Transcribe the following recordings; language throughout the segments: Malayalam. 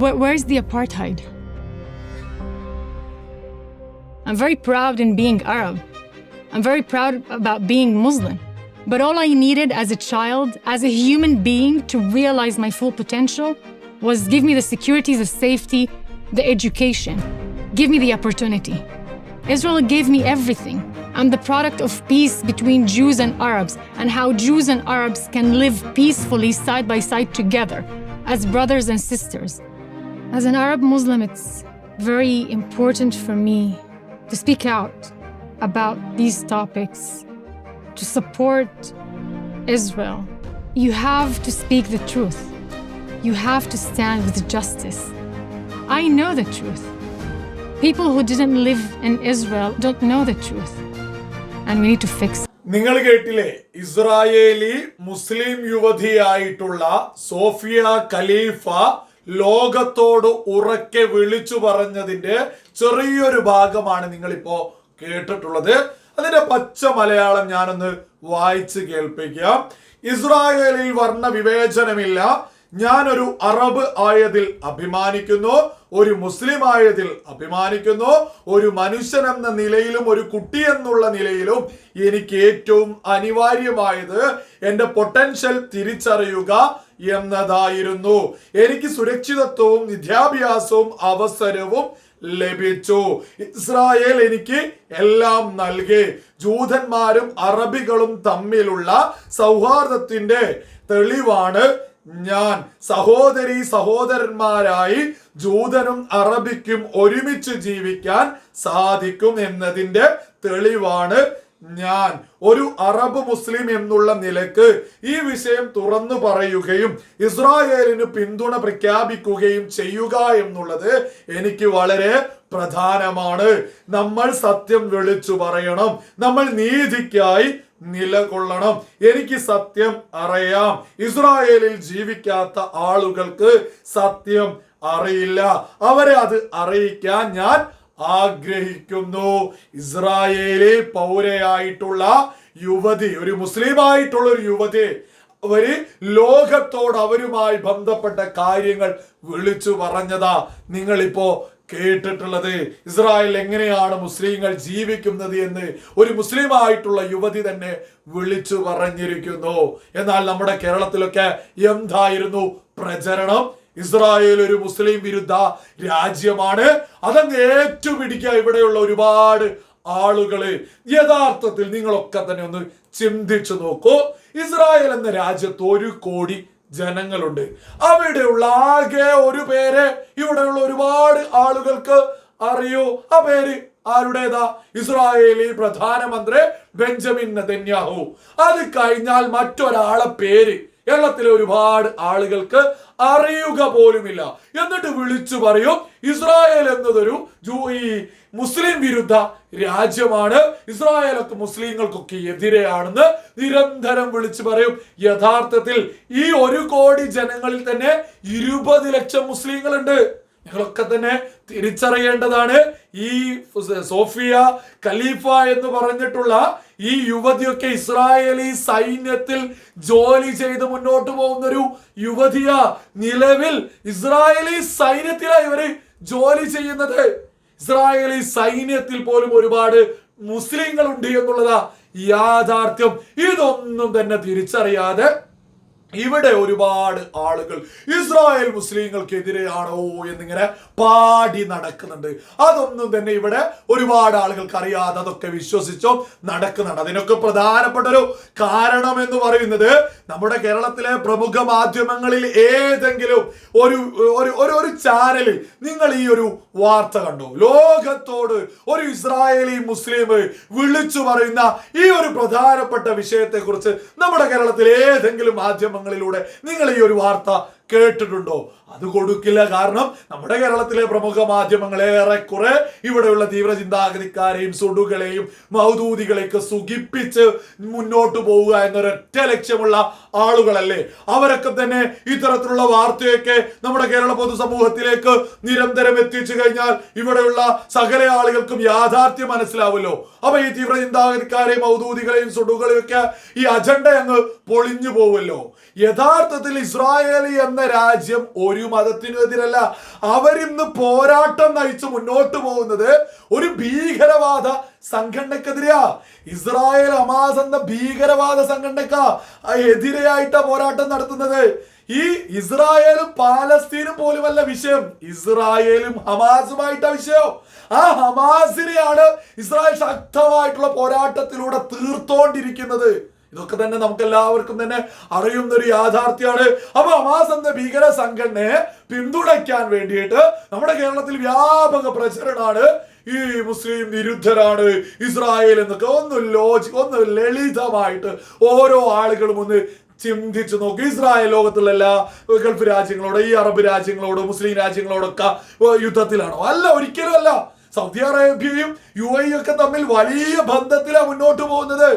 Where, where's the apartheid? I'm very proud in being Arab. I'm very proud about being Muslim. But all I needed as a child, as a human being, to realize my full potential was give me the securities, the safety, the education. Give me the opportunity. Israel gave me everything. I'm the product of peace between Jews and Arabs, and how Jews and Arabs can live peacefully side by side together as brothers and sisters. As an Arab Muslim, it's very important for me to speak out about these topics, to support Israel. You have to speak the truth. You have to stand with justice. I know the truth. People who didn't live in Israel don't know the truth. And we need to fix it. നിങ്ങൾ കേട്ടില്ലേ ഇസ്രായേലി മുസ്ലിം യുവതിയായിട്ടുള്ള സോഫിയ ഖലീഫ ലോകത്തോട് ഉറക്കെ വിളിച്ചു പറഞ്ഞതിന്റെ ചെറിയൊരു ഭാഗമാണ് നിങ്ങളിപ്പോ കേട്ടിട്ടുള്ളത്. അതിന്റെ പച്ച മലയാളം ഞാനൊന്ന് വായിച്ച് കേൾപ്പിക്കാം. ഇസ്രായേലിൽ വർണ വിവേചനമില്ല ഞാനൊരു അറബ് ആയതിൽ അഭിമാനിക്കുന്നു ഒരു മുസ്ലിം ആയതിൽ അഭിമാനിക്കുന്നു ഒരു മനുഷ്യൻ എന്ന നിലയിലും ഒരു കുട്ടി എന്നുള്ള നിലയിലും എനിക്ക് ഏറ്റവും അനിവാര്യമായത് എന്റെ പൊട്ടൻഷ്യൽ തിരിച്ചറിയുക എന്നതായിരുന്നു. എനിക്ക് സുരക്ഷിതത്വവും വിദ്യാഭ്യാസവും അവസരവും ലഭിച്ചു. ഇസ്രായേൽ എനിക്ക് എല്ലാം നൽകി. ജൂതന്മാരും അറബികളും തമ്മിലുള്ള സൗഹാർദ്ദത്തിന്റെ തെളിവാണ് ഞാൻ സഹോദരി സഹോദരന്മാരായി ജൂതനും അറബിക്കും ഒരുമിച്ച് ജീവിക്കാൻ സാധിക്കും എന്നതിന്റെ തെളിവാണ് ഞാൻ. ഒരു അറബ് മുസ്ലിം എന്നുള്ള നിലയ്ക്ക് ഈ വിഷയം തുറന്നു പറയുകയും ഇസ്രായേലിന് പിന്തുണ പ്രഖ്യാപിക്കുകയും ചെയ്യുക എന്നുള്ളത് എനിക്ക് വളരെ പ്രധാനമാണ്. നമ്മൾ സത്യം വിളിച്ചു പറയണം. നമ്മൾ നീതിക്കായി നിലകൊള്ളണം. എനിക്ക് സത്യം അറിയാം. ഇസ്രായേലിൽ ജീവിക്കാത്ത ആളുകൾക്ക് സത്യം അറിയില്ല. അവരെ അത് അറിയിക്കാൻ ഞാൻ ആഗ്രഹിക്കുന്നു. ഇസ്രായേലി പൗരയായിട്ടുള്ള യുവതി ഒരു മുസ്ലിം ആയിട്ടുള്ള ഒരു യുവതി അവർ ലോകത്തോട് അവരുമായി ബന്ധപ്പെട്ട കാര്യങ്ങൾ വിളിച്ചു പറഞ്ഞതാ. നിങ്ങളിപ്പോ കേട്ടിട്ടുള്ളത്. ഇസ്രായേൽ എങ്ങനെയാണ് മുസ്ലിങ്ങൾ ജീവിക്കുന്നത് എന്ന് ഒരു മുസ്ലിം ആയിട്ടുള്ള യുവതി തന്നെ വിളിച്ചു പറഞ്ഞിരിക്കുന്നു. എന്നാൽ നമ്മുടെ കേരളത്തിലൊക്കെ എന്തായിരുന്നു പ്രചരണം? ഇസ്രായേൽ ഒരു മുസ്ലിം വിരുദ്ധ രാജ്യമാണ്. അതങ്ങ് ഏറ്റുപിടിക്കുക ഇവിടെയുള്ള ഒരുപാട് ആളുകൾ. യഥാർത്ഥത്തിൽ നിങ്ങളൊക്കെ തന്നെ ഒന്ന് ചിന്തിച്ചു നോക്കൂ. ഇസ്രായേൽ എന്ന രാജ്യത്ത് ഒരു കോടി ജനങ്ങളുണ്ട്. അവിടെയുള്ള ആകെ ഒരു പേര് ഇവിടെയുള്ള ഒരുപാട് ആളുകൾക്ക് അറിയൂ. ആ പേര് ആരുടേതാ? ഇസ്രായേലി പ്രധാനമന്ത്രി ബെഞ്ചമിൻ നെതന്യാഹു. അത് കഴിഞ്ഞാൽ മറ്റൊരാളെ പേര് കേരളത്തിലെ ഒരുപാട് ആളുകൾക്ക് അറിയുക പോലുമില്ല. എന്നിട്ട് വിളിച്ചു പറയും ഇസ്രായേൽ എന്നതൊരു ജൂ ഈ മുസ്ലിം വിരുദ്ധ രാജ്യമാണ്. ഇസ്രായേലൊക്കെ മുസ്ലിങ്ങൾക്കൊക്കെ എതിരെയാണെന്ന് നിരന്തരം വിളിച്ചു പറയും. യഥാർത്ഥത്തിൽ ഈ ഒരു കോടി ജനങ്ങളിൽ തന്നെ ഇരുപത് ലക്ഷം മുസ്ലിങ്ങളുണ്ട്. ഞങ്ങളൊക്കെ തന്നെ തിരിച്ചറിയേണ്ടതാണ്. ഈ സോഫിയ ഖലീഫ എന്ന് പറഞ്ഞിട്ടുള്ള ഈ യുവതിയൊക്കെ ഇസ്രായേലി സൈന്യത്തിൽ ജോലി ചെയ്ത് മുന്നോട്ട് പോകുന്ന ഒരു യുവതിയ നിലവിൽ ഇസ്രായേലി സൈന്യത്തിലാ ഇവർ ജോലി ചെയ്യുന്നത്. ഇസ്രായേലി സൈന്യത്തിൽ പോലും ഒരുപാട് മുസ്ലിങ്ങൾ ഉണ്ട് എന്നുള്ളതാ യാഥാർത്ഥ്യം. ഇതൊന്നും തന്നെ തിരിച്ചറിയാതെ ഇവിടെ ഒരുപാട് ആളുകൾ ഇസ്രായേൽ മുസ്ലിങ്ങൾക്കെതിരെയാണോ എന്നിങ്ങനെ പാടി നടക്കുന്നുണ്ട്. അതൊന്നും തന്നെ ഇവിടെ ഒരുപാട് ആളുകൾക്ക് അറിയാതെ അതൊക്കെ വിശ്വസിച്ചോ നടക്കുന്നുണ്ട്. അതിനൊക്കെ പ്രധാനപ്പെട്ട ഒരു കാരണം എന്ന് പറയുന്നത് നമ്മുടെ കേരളത്തിലെ പ്രമുഖ മാധ്യമങ്ങളിൽ ഏതെങ്കിലും ഒരു ഒരു ഒരു ചാനലിൽ നിങ്ങൾ ഈ ഒരു വാർത്ത കണ്ടു? ലോകത്തോട് ഒരു ഇസ്രായേലി മുസ്ലിം വിളിച്ചു പറയുന്ന ഈ ഒരു പ്രധാനപ്പെട്ട വിഷയത്തെക്കുറിച്ച് നമ്മുടെ കേരളത്തിൽ ഏതെങ്കിലും മാധ്യമ മാധ്യമങ്ങളിലൂടെ നിങ്ങൾ ഈ ഒരു വാർത്ത കേട്ടിട്ടുണ്ടോ? അത് കൊടുക്കില്ല. കാരണം നമ്മുടെ കേരളത്തിലെ പ്രമുഖ മാധ്യമങ്ങളെ ഏറെക്കുറെ ഇവിടെയുള്ള തീവ്ര ചിന്താഗതിക്കാരെയും സുടുകളെയും മൗദൂതികളെയൊക്കെ സുഖിപ്പിച്ച് മുന്നോട്ട് പോവുക എന്നൊരൊറ്റ ലക്ഷ്യമുള്ള ആളുകളല്ലേ. അവരൊക്കെ തന്നെ ഇത്തരത്തിലുള്ള വാർത്തയൊക്കെ നമ്മുടെ കേരള പൊതുസമൂഹത്തിലേക്ക് നിരന്തരം എത്തിച്ചു കഴിഞ്ഞാൽ ഇവിടെയുള്ള സകല ആളുകൾക്കും യാഥാർത്ഥ്യം മനസ്സിലാവുമല്ലോ. അപ്പൊ ഈ തീവ്ര ചിന്താഗതിക്കാരെയും മൗദൂദികളെയും സുടുകളെയൊക്കെ ഈ അജണ്ട അങ്ങ് പൊളിഞ്ഞു പോവുമല്ലോ. യഥാർത്ഥത്തിൽ ഇസ്രായേലി എന്ന എന്ന രാജ്യം ഒരു മതത്തിനും എതിരല്ല. അവരിന്ന് പോരാട്ടം നയിച്ച് മുന്നോട്ട് പോകുന്നത് ഒരു ഭീകരവാദ സംഘടനക്കെതിരെയാ. ഇസ്രായേൽ ഹമാസ് എന്ന ഭീകരവാദ സംഘടനക്ക എതിരെയായിട്ടാ പോരാട്ടം നടത്തുന്നത്. ഈ ഇസ്രായേലും പാലസ്തീനും പോലുമല്ല വിഷയം. ഇസ്രായേലും ഹമാസുമായിട്ടാ വിഷയം. ആ ഹമാസിനെയാണ് ഇസ്രായേൽ ശക്തമായിട്ടുള്ള പോരാട്ടത്തിലൂടെ തീർത്തോണ്ടിരിക്കുന്നത്. ഇതൊക്കെ തന്നെ നമുക്ക് എല്ലാവർക്കും തന്നെ അറിയുന്ന ഒരു യാഥാർത്ഥ്യമാണ് അപ്പൊ ഹമാസ് എന്ന ഭീകര സംഘടനയെ പിന്തുണയ്ക്കാൻ വേണ്ടിയിട്ട് നമ്മുടെ കേരളത്തിൽ വ്യാപക പ്രചരണമാണ് ഈ മുസ്ലിം വിരുദ്ധരാണ് ഇസ്രായേൽ എന്നൊക്കെ ഒന്ന് ലോജി ഒന്ന് ലളിതമായിട്ട് ഓരോ ആളുകളും ഒന്ന് ചിന്തിച്ചു നോക്കി. ഇസ്രായേൽ ലോകത്തുള്ള എല്ലാ ഗൾഫ് രാജ്യങ്ങളോട് ഈ അറബ് രാജ്യങ്ങളോട് മുസ്ലിം രാജ്യങ്ങളോടൊക്കെ യുദ്ധത്തിലാണോ? അല്ല ഒരിക്കലും അല്ല. സൗദി അറേബ്യയും യു എ ഒക്കെ തമ്മിൽ വലിയ ബന്ധത്തിലാണ് മുന്നോട്ട് പോകുന്നത്.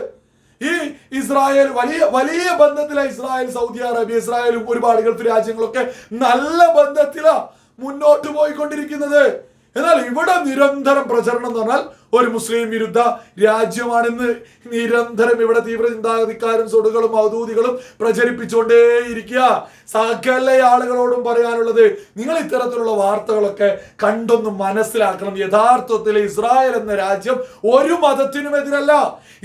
ഈ ഇസ്രായേൽ വലിയ വലിയ ബന്ധത്തിലാണ് ഇസ്രായേൽ സൗദി അറേബ്യ ഇസ്രായേലും ഒരുപാട് ഗൾഫ് രാജ്യങ്ങളൊക്കെ നല്ല ബന്ധത്തിലാ മുന്നോട്ട് പോയിക്കൊണ്ടിരിക്കുന്നത്. എന്നാൽ ഇവിടെ നിരന്തരം പ്രചരണം എന്ന് പറഞ്ഞാൽ ഒരു മുസ്ലിം വിരുദ്ധ രാജ്യമാണെന്ന് നിരന്തരം ഇവിടെ തീവ്ര ചിന്താഗതിക്കാരും സൊടുകളും അവധൂതികളും പ്രചരിപ്പിച്ചുകൊണ്ടേയിരിക്കുക. സകല ആളുകളോടും പറയാനുള്ളത് നിങ്ങൾ ഇത്തരത്തിലുള്ള വാർത്തകളൊക്കെ കണ്ടൊന്ന് മനസ്സിലാക്കണം. യഥാർത്ഥത്തിൽ ഇസ്രായേൽ എന്ന രാജ്യം ഒരു മതത്തിനും എതിരല്ല.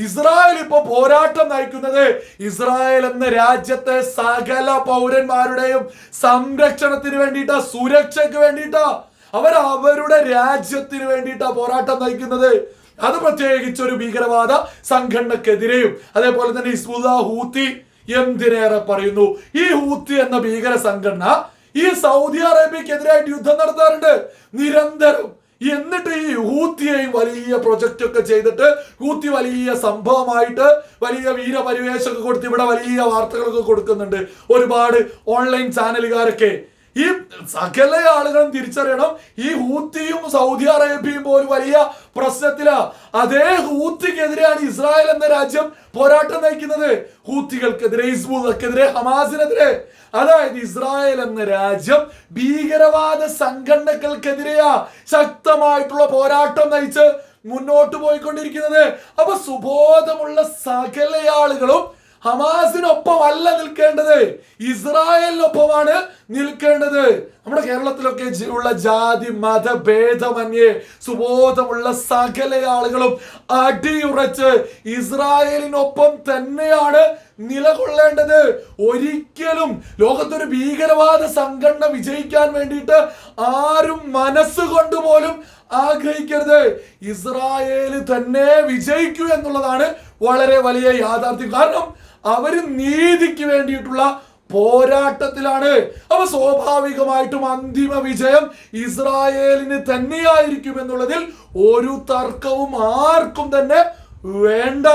ഇസ്രായേൽ ഇപ്പൊ പോരാട്ടം നയിക്കുന്നത് ഇസ്രായേൽ എന്ന രാജ്യത്തെ സകല പൗരന്മാരുടെയും സംരക്ഷണത്തിന് വേണ്ടിയിട്ടാ സുരക്ഷയ്ക്ക് വേണ്ടിയിട്ടാ. അവർ അവരുടെ രാജ്യത്തിന് വേണ്ടിയിട്ടാണ് പോരാട്ടം നയിക്കുന്നത്. അത് പ്രത്യേകിച്ച് ഒരു ഭീകരവാദ സംഘടനക്കെതിരെയും അതേപോലെ തന്നെ ഇസ്മുദ ഹൂത്തി എന്തിനേറെ പറയുന്നു? ഈ ഹൂത്തി എന്ന ഭീകര സംഘടന ഈ സൗദി അറേബ്യക്കെതിരായിട്ട് യുദ്ധം നടത്താറുണ്ട്. നിരന്തരം എന്നിട്ട് ഈ ഹൂത്തിയെയും വലിയ പ്രൊജക്റ്റ് ഒക്കെ ചെയ്തിട്ട് ഹൂത്തി വലിയ സംഭവമായിട്ട് വലിയ വീരപരിവേശമൊക്കെ കൊടുത്ത് ഇവിടെ വലിയ വാർത്തകളൊക്കെ കൊടുക്കുന്നുണ്ട്. ഒരുപാട് ഓൺലൈൻ ചാനലുകാരൊക്കെ ഈ സകല ആളുകളും തിരിച്ചറിയണം. ഈ ഹൂത്തിയും സൗദി അറേബ്യയും പോലും വലിയ പ്രശ്നത്തിലാ. അതേ ഹൂത്തിക്കെതിരെയാണ് ഇസ്രായേൽ എന്ന രാജ്യം പോരാട്ടം നയിക്കുന്നത്. ഹൂത്തികൾക്കെതിരെ ഇസ്ബുദക്കെതിരെ ഹമാസിനെതിരെ. അതായത് ഇസ്രായേൽ എന്ന രാജ്യം ഭീകരവാദ സംഘടനകൾക്കെതിരെയാ ശക്തമായിട്ടുള്ള പോരാട്ടം നയിച്ച് മുന്നോട്ട് പോയിക്കൊണ്ടിരിക്കുന്നത്. അപ്പൊ സുബോധമുള്ള സകല ആളുകളും ഹമാസിനൊപ്പം അല്ല നിൽക്കേണ്ടത്. ഇസ്രായേലിനൊപ്പമാണ് നിൽക്കേണ്ടത്. നമ്മുടെ കേരളത്തിലൊക്കെ ഉള്ള ജാതി മത ഭേദമന്യേ സുബോധമുള്ള സകല ആളുകളും അടിയുറച്ച് ഇസ്രായേലിനൊപ്പം തന്നെയാണ് നിലകൊള്ളേണ്ടത്. ഒരിക്കലും ലോകത്തൊരു ഭീകരവാദ സംഘടന വിജയിക്കാൻ വേണ്ടിയിട്ട് ആരും മനസ്സുകൊണ്ട് പോലും ആഗ്രഹിക്കരുത്. ഇസ്രായേൽ തന്നെ വിജയിക്കൂ എന്നുള്ളതാണ് വളരെ വലിയ യാഥാർത്ഥ്യം. കാരണം അവർ നീതിക്ക് വേണ്ടിയിട്ടുള്ള പോരാട്ടത്തിലാണ്. അവ സ്വാഭാവികമായിട്ടും അന്തിമ വിജയം ഇസ്രായേലിന് തന്നെയായിരിക്കും എന്നുള്ളതിൽ ഒരു തർക്കവും ആർക്കും തന്നെ വേണ്ട.